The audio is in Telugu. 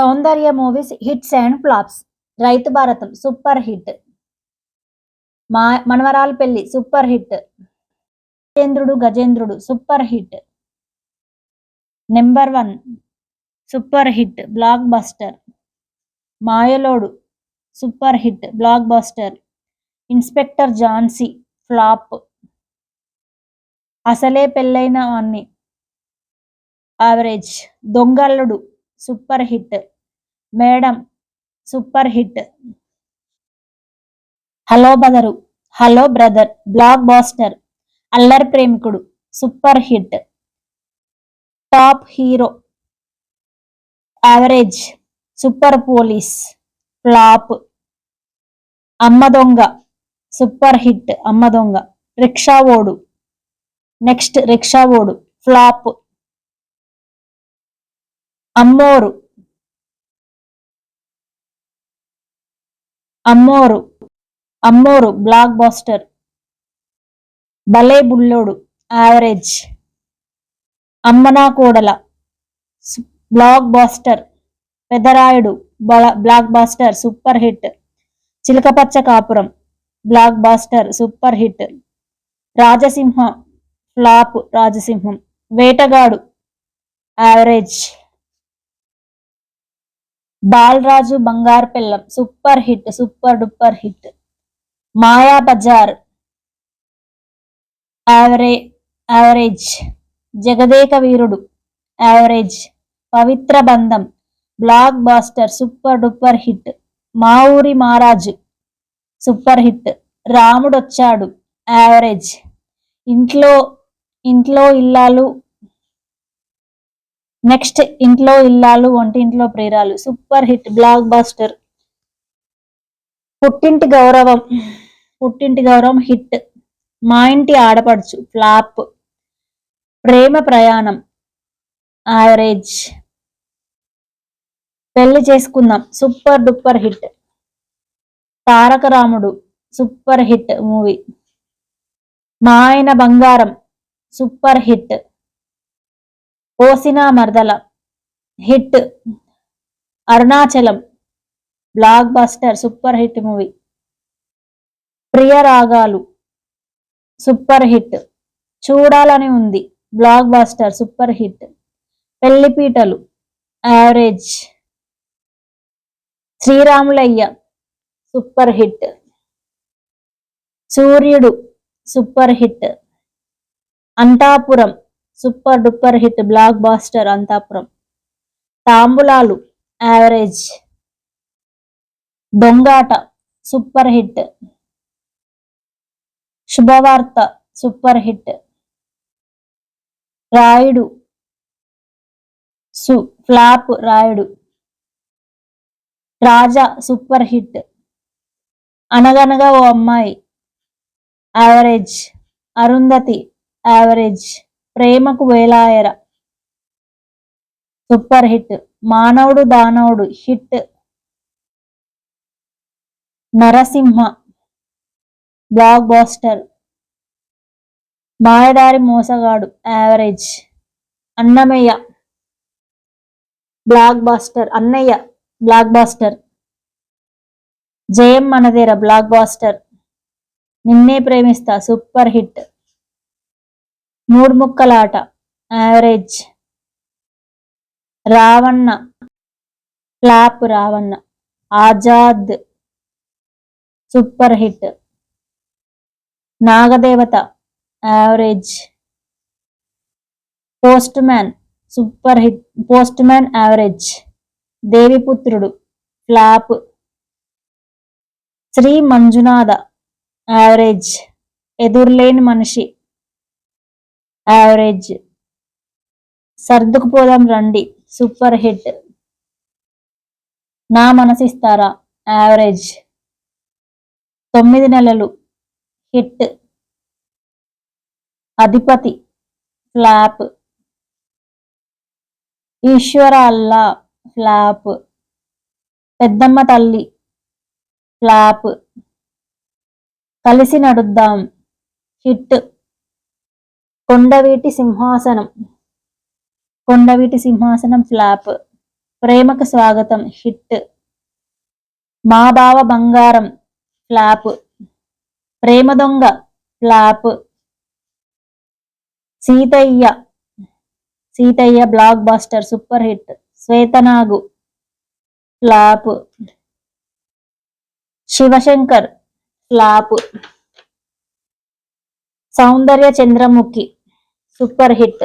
Soundarya movies hits and flops. Raithu Bharatham super hit. మా మనవరాల పెళ్ళి super hit. Gajendrudu Gajendrudu super hit. Number one super hit blockbuster. Mayalodu super hit blockbuster. Inspector Jhansi flop. అసలే పెళ్ళైన అన్ని average Dongalludu super hit. Madam super hit. Hello brother hello brother blockbuster Allari ప్రేమికుడు super hit. Top hero average super police flop Amma Donga super hit అమ్మ దొంగ. రిక్షా ఓడు నెక్స్ట్ రిక్షా ఓడు ఫ్లాప్ అమ్మోరు. అమ్మోరు. అమ్మోరు బ్లాక్ బాస్టర్. భలే Bullodu average. Ammana Kodala. Blockbuster. Pedarayudu blockbuster super hit. Chilakapachcha Kapuram. Blockbuster super hit. Rajasimha flop Rajasimham. Vetagadu average. Balaraju Bangaru Pellam. Super hit super duper hit. Maya Bazaar. యావరే average. Jagadeka Veerudu. Average. Pavitra Bandham. Blockbuster super duper hit. Maa Oori Maharaju super hit. రాముడు వచ్చాడు యావరేజ్. ఇంట్లో ఇంట్లో ఇల్లాలు నెక్స్ట్ ఇంట్లో ఇల్లాలు వంటింట్లో ప్రేరాలు. Super hit blockbuster. Puttinti Gowravam. Puttinti గౌరవం హిట్. మా ఇంటి ఆడపడుచు ఫ్లాప్. ప్రేమ ప్రయాణం. యావరేజ్. పెళ్ళి చేసుకుందాం. Super duper hit. తారక రాముడు super hit movie. Maa Aayana Bangaram. Super hit. ఓసినా మర్దల hit Arunachalam blockbuster super hit movie Priya Raagalu super hit Choodalani Undi. Blockbuster super hit Pellipeetalu average Sriramulayya super hit Suryudu super hit Anthapuram super duper hit blockbuster Anthapuram. Thambulalu average Dongata super hit. Subhavartha super hit. Rayudu సు flop Rayudu. Raja super hit. Anaganaga O Ammayi average. Arundhati average. ప్రేమకు వేలాయర. Super hit. Manavudu Danavudu. Hit. Narasimha. Blockbuster. Mayadari Mosagadu. Average. Annamayya. Blockbuster. Annayya. Blockbuster. Jayam Manadera. Blockbuster. Ninne Premista. Super hit. Moodu Mukkalata. Average Ravana. Flop Ravana. Azad super hit Nagadevata. Average postman super hit postman average Deviputrudu flop Sri Manjunatha average Edurileni Manishi average సర్దుకుపోదాం రండి. సూపర్ హిట్ నా మనసిస్తారా? యావరేజ్ తొమ్మిది నెలలు. హిట్ అధిపతి. ఫ్లాప్ ఈశ్వర అల్లా. ఫ్లాప్ పెద్దమ్మ తల్లి. ఫ్లాప్ కలిసి నడుద్దాం. హిట్ కొండవీటి సింహాసనం. కొండవీటి సింహాసనం ఫ్లాప్. ప్రేమకు స్వాగతం. హిట్. మా బావ Bangaram. Flop. Prema Donga. Flop. Seethayya. Seethayya blockbuster super hit. Swethanagu. Flop. Sivasankar. Flop. Soundarya Chandramukhi. Super hit.